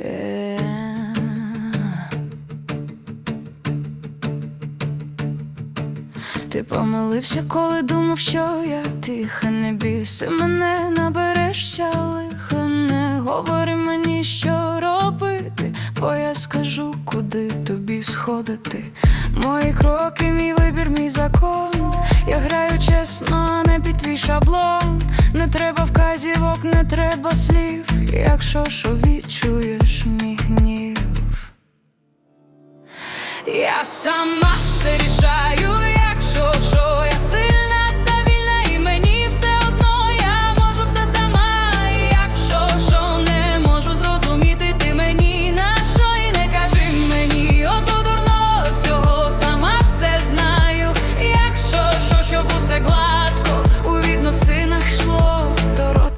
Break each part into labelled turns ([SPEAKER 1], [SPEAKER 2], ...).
[SPEAKER 1] Е. Ти помилився, коли думав, що я тиха, не бійся мене, наберешся лиха, не говори мені, що робити, бо я скажу, куди тобі сходити. Мої кроки, мій вибір, мій закон. Я граю чесно, а не під твій шаблон. Не треба вказівок, не треба слів. Якщо що відчуєш мій гнів. Я сама все рішаю,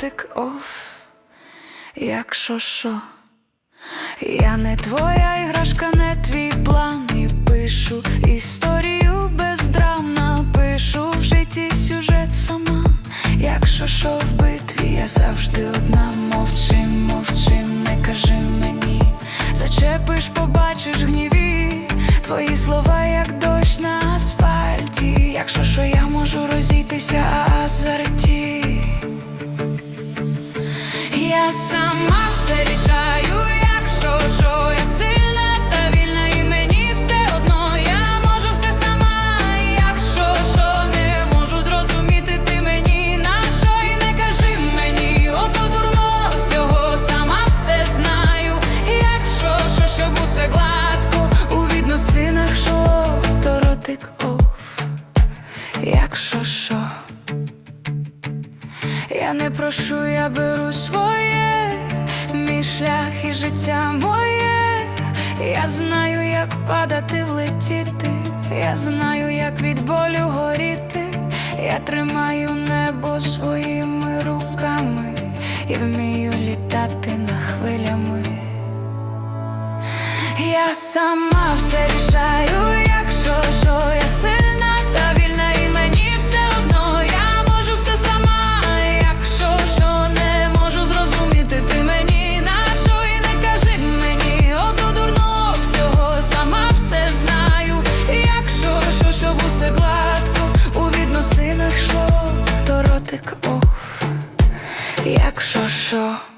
[SPEAKER 1] то ротик оф. Якщо що. Я не твоя іграшка, не твій план. І пишу історію без драм. Напишу в житті сюжет сама. Якщо що в битві, я завжди одна. Мовчи, мовчи, не кажи мені. Зачепиш, побачиш гніві. Твої слова, як дощ на асфальті. Якщо що я можу розійтися я сама все рішаю, якщо що я сильна та вільна, і мені все одно, я можу все сама. Якщо що не можу зрозуміти, ти мені на не кажи мені, ото дурно всього сама все знаю. Якщо що, щоб усе гладко у відносинах йшло, то ротик. Якщо що. Я не прошу, я беру своє, мій шлях і життя моє. Я знаю, як падати, влетіти. Я знаю, як від болю горіти. Я тримаю небо своїми руками і вмію літати на хвилями. Я сама все рішаю, The szoszo show.